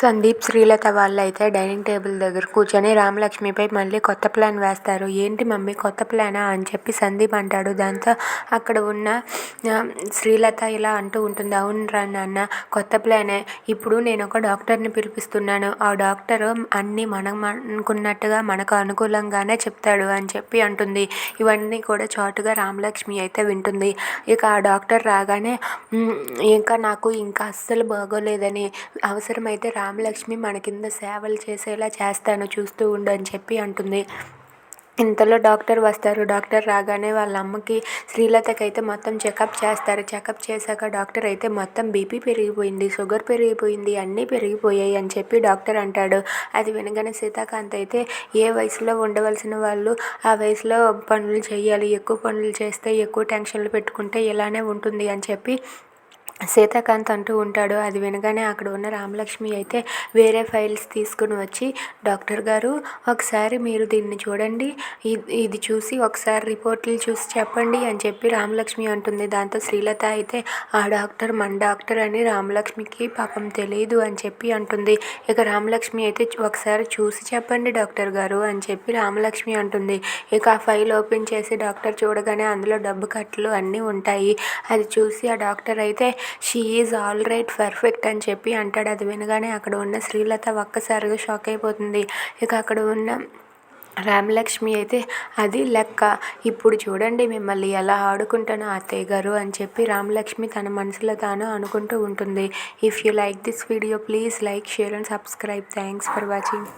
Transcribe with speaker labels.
Speaker 1: సందీప్ శ్రీలత వాళ్ళయితే dining table దగ్గర కూర్చొని రామలక్ష్మిపై మళ్ళీ కొత్త ప్లాన్ వేస్తారు. ఏంటి మమ్మీ కొత్త ప్లానా? అని చెప్పి సందీప్ అంటాడు. దాంతో అక్కడ ఉన్న శ్రీలత ఇలా అంటూ ఉంటుంది. అవును రా నాన్న కొత్త ప్లానే. ఇప్పుడు నేను ఒక డాక్టర్ని పిలిపిస్తున్నాను. ఆ డాక్టర్ అన్నీ మనం అనుకున్నట్టుగా మనకు అనుకూలంగానే చెప్తాడు అని చెప్పి అంటుంది. ఇవన్నీ కూడా చాటుగా రామలక్ష్మి అయితే వింటుంది. ఇక ఆ డాక్టర్ రాగానే ఇంకా నాకు ఇంకా అస్సలు బాగోలేదని. అవసరమైతే రా రామలక్ష్మి మన కింద సేవలు చేసేలా చేస్తాను చూస్తూ ఉండు అని చెప్పి అంటుంది. ఇంతలో డాక్టర్ వస్తారు. డాక్టర్ రాగానే వాళ్ళ అమ్మకి శ్రీలతకి అయితే మొత్తం చెకప్ చేస్తారు. చెకప్ చేశాక డాక్టర్ అయితే మొత్తం బీపీ పెరిగిపోయింది షుగర్ పెరిగిపోయింది అన్నీ పెరిగిపోయాయి అని చెప్పి డాక్టర్ అంటాడు. అది వినగానే సీతాకాంత్ అయితే ఏ వయసులో ఉండవలసిన వాళ్ళు ఆ వయసులో పనులు చేయాలి. ఎక్కువ పనులు చేస్తే ఎక్కువ టెన్షన్లు పెట్టుకుంటే ఇలానే ఉంటుంది అని చెప్పి సీతాకాంత్ అంటూ ఉంటాడు. అది వినగానే అక్కడ ఉన్న రామలక్ష్మి అయితే వేరే ఫైల్స్ తీసుకుని వచ్చి డాక్టర్ గారు ఒకసారి మీరు దీన్ని చూడండి. ఇది చూసి ఒకసారి రిపోర్ట్లు చూసి చెప్పండి అని చెప్పి రామలక్ష్మి అంటుంది. దాంతో శ్రీలత అయితే ఆ డాక్టర్ మన డాక్టర్ అని రామలక్ష్మికి పాపం తెలియదు అని చెప్పి అంటుంది. ఇక రామలక్ష్మి అయితే ఒకసారి చూసి చెప్పండి డాక్టర్ గారు అని చెప్పి రామలక్ష్మి అంటుంది. ఇక ఆ ఫైల్ ఓపెన్ చేసి డాక్టర్ చూడగానే అందులో డబ్బు కట్టలు అన్నీ ఉంటాయి. అది చూసి ఆ డాక్టర్ అయితే she is all right perfect అని చెప్పి అంటాడు. అది వినగానే అక్కడ ఉన్న శ్రీలత ఒక్కసారిగా షాక్ అయిపోతుంది. ఇక అక్కడ ఉన్న రామలక్ష్మి అయితే అది లెక్క. ఇప్పుడు చూడండి మిమ్మల్ని ఎలా ఆడుకుంటానో అత్తయ్య గారు అని చెప్పి రామలక్ష్మి తన మనసులో తాను అనుకుంటూ ఉంటుంది. If you like this video please like share and subscribe thanks for watching